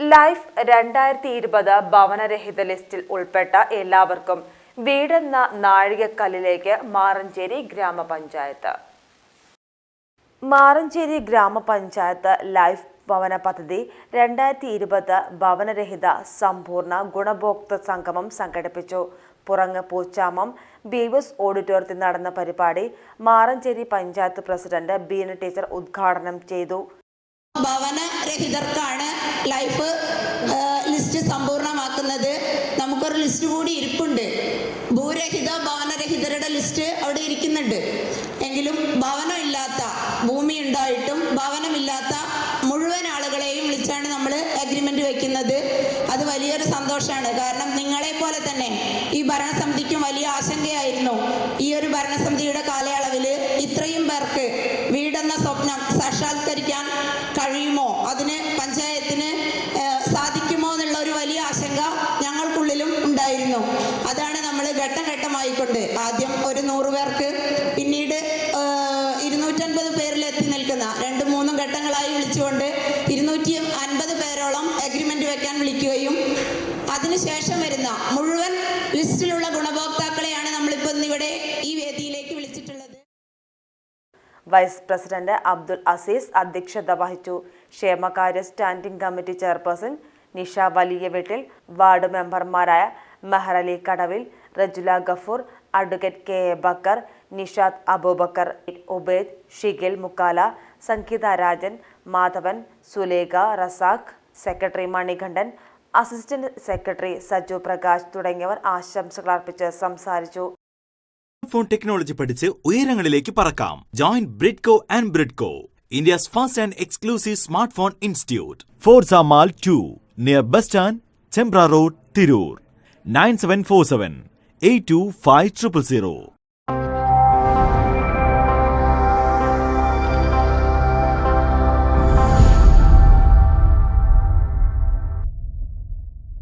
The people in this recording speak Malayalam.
ലൈഫ് രണ്ടായിരത്തി ഇരുപത് ഭവനരഹിത ലിസ്റ്റിൽ ഉൾപ്പെട്ട എല്ലാവർക്കും വീടെന്ന നാഴികക്കല്ലിലേക്ക് മാറഞ്ചേരി ഗ്രാമപഞ്ചായത്ത്. മാറഞ്ചേരി ഗ്രാമപഞ്ചായത്ത് ലൈഫ് ഭവന പദ്ധതി രണ്ടായിരത്തി ഇരുപത് ഭവനരഹിത സമ്പൂർണ ഗുണഭോക്തൃ സംഗമം സംഘടിപ്പിച്ചു. പുറങ്ങ് പൂച്ചാമം ബീവസ് ഓഡിറ്റോറിയത്തിൽ നടന്ന പരിപാടി മാറഞ്ചേരി പഞ്ചായത്ത് പ്രസിഡന്റ് ബീന ടീച്ചർ ഉദ്ഘാടനം ചെയ്തു. ഭവനരഹിതർക്കാണ് ലൈഫ് ലിസ്റ്റ് കൂടി ഇരിപ്പുണ്ട്. ഭൂരഹിത ഭവനരഹിതരുടെ ലിസ്റ്റ് അവിടെ ഇരിക്കുന്നുണ്ട്. എങ്കിലും ഭവനം ഇല്ലാത്ത ഭൂമി ഉണ്ടായിട്ടും ഭവനമില്ലാത്ത മുഴുവൻ ആളുകളെയും വിളിച്ചാണ് നമ്മൾ അഗ്രിമെന്റ് വെക്കുന്നത്. അത് വലിയൊരു സന്തോഷമാണ്. കാരണം നിങ്ങളെ പോലെ തന്നെ ഈ ഭരണസമിതിക്കും വലിയ ആശങ്കയായിരുന്നു ഈ ഒരു ഭരണസമിതിയുടെ കാലയളവിൽ ഘട്ടമായിക്കൊണ്ട് ആദ്യം ഒരു നൂറ് പേർക്ക് പിന്നീട് ഇരുന്നൂറ്റൻപത് പേരിൽ എത്തി നിൽക്കുന്ന രണ്ടും മൂന്നും ഘട്ടങ്ങളായി വിളിച്ചുകൊണ്ട് ഇരുന്നൂറ്റി അൻപത് പേരോളം അഗ്രിമെന്റ് വെക്കാൻ വിളിക്കുകയും അതിനുശേഷം വരുന്ന മുഴുവൻ ലിസ്റ്റിലുള്ള ഗുണഭോക്താക്കളെയാണ് നമ്മളിപ്പോൾ ഇന്നിവിടെ ഈ വേദിയിലേക്ക് വിളിച്ചിട്ടുള്ളത്. വൈസ് പ്രസിഡന്റ് അബ്ദുൽ അസീസ് അധ്യക്ഷത വഹിച്ചു. ക്ഷേമകാര്യ സ്റ്റാൻഡിംഗ് കമ്മിറ്റി ചെയർപേഴ്സൺ നിഷ വലിയ വീട്ടിൽ വാർഡ് മെമ്പർമാരായ Meharali Kadavil Rajula Gafoor advocate K A Bakkar Nishad Abubakkar Ubaid Shigil Mukkala Sangeetha Rajan Madhavan Sulekha Razak secretary Manikandan assistant secretary Saju Prakash തുടങ്ങിയവർ ആശംസകൾ അർപ്പിച്ച് സംസാരിച്ചു. ഫോൺ ടെക്നോളജി പഠിച്ച് ഉയരങ്ങളിലേക്ക് പറക്കാം. Join Bridco and Bridco India's first and exclusive smart phone institute Forza mall to near bus stand Chembra road Tirur nine seven four seven 82500.